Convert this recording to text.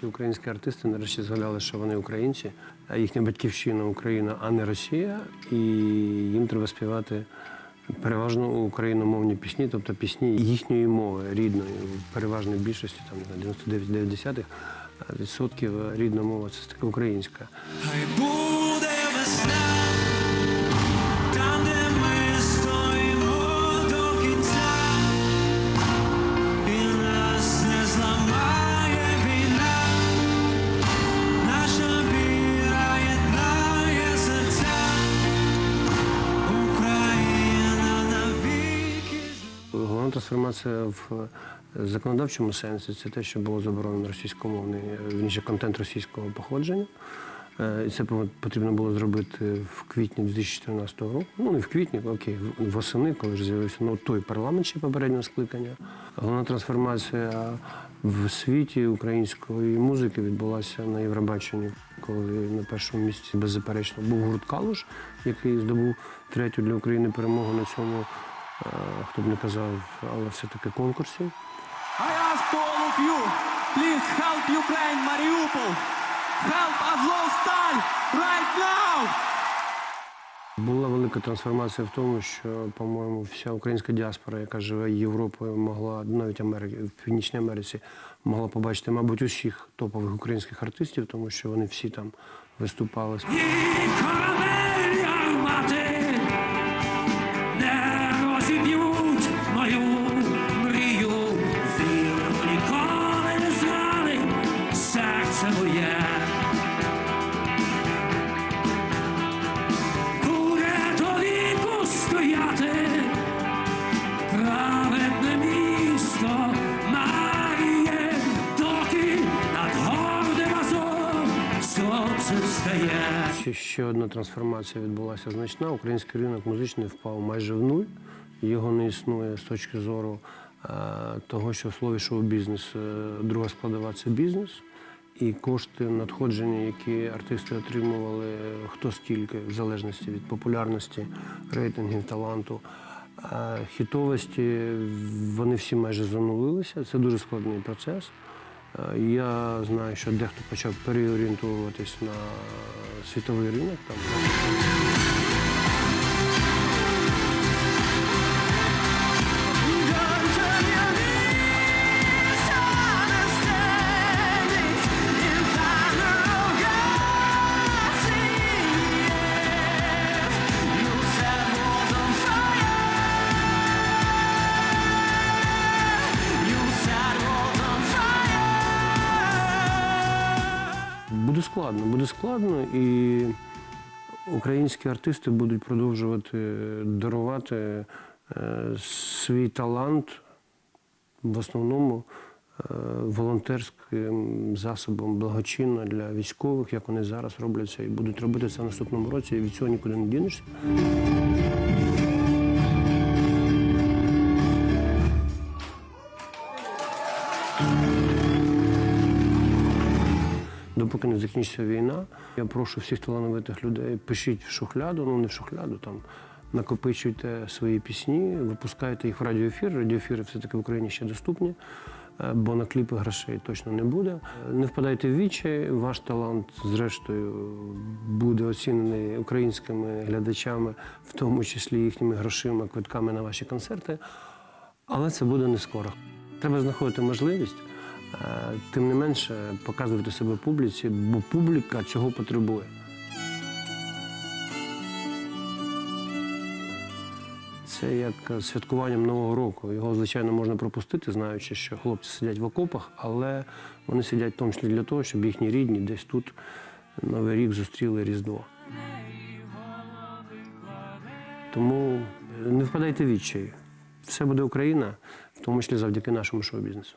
ці українські артисти нарешті згадали, що вони українці, а їхня батьківщина Україна, а не Росія. І їм треба співати переважно україномовні пісні, тобто пісні їхньої мови, рідної, в переважній більшості, там на 99,9 відсотків рідна мова це таки українська. Хай буде весна, трансформація в законодавчому сенсі це те, що було заборонено російськомовний, вірніше, контент російського походження. Е, І це потрібно було зробити в квітні 2014 року. Ну, не в квітні, окей, восени, коли ж з'явився ну, той парламент ще попереднього скликання. Головна трансформація в світі української музики відбулася на Євробаченні, коли на першому місці беззаперечно був гурт Калуш, який здобув третю для України перемогу на цьому, е, хто б не казав, але все-таки конкурсі. I ask to all of you, please help Ukraine, Mariupol. Help Azovstal right now. Була велика трансформація в тому, що, по-моєму, вся українська діаспора, яка живе Європою, могла навіть Америки, в Північній Америці, могла побачити, мабуть, усіх топових українських артистів, тому що вони всі там виступали. Не мою мрію. Віру ніколи не зранить серце моє. Буде до віку стояти праведне місто. Ще, ще одна трансформація відбулася значна. Український ринок музичний впав майже в нуль. Його не існує з точки зору е, того, що в слові шоу-бізнес е, друга складова це бізнес. І кошти надходження, які артисти отримували, хто скільки, в залежності від популярності, рейтингів, таланту, е, хітовості, вони всі майже занулилися. Це дуже складний процес. Я знаю, що дехто почав переорієнтовуватись на світовий ринок. Там. Буде складно, буде складно, і українські артисти будуть продовжувати дарувати е, свій талант в основному е, волонтерським засобом благочинно для військових, як вони зараз роблять це, і будуть робити це в наступному році, і від цього нікуди не дінешся. Допоки не закінчиться війна, я прошу всіх талановитих людей, пишіть в шухляду, ну не в шухляду, там накопичуйте свої пісні, випускайте їх в радіоефір. Радіоефіри все-таки в Україні ще доступні, е, бо на кліпи грошей точно не буде. Е, Не впадайте в вічі, ваш талант, зрештою, буде оцінений українськими глядачами, в тому числі їхніми грошима, квитками на ваші концерти. Але це буде не скоро. Треба знаходити можливість, тим не менше показувати себе публіці, бо публіка цього потребує. Це як святкуванням Нового року. Його, звичайно, можна пропустити, знаючи, що хлопці сидять в окопах, але вони сидять в тому числі для того, щоб їхні рідні десь тут Новий рік зустріли Різдво. Тому не впадайте в відчай. Все буде Україна, в тому числі завдяки нашому шоу-бізнесу.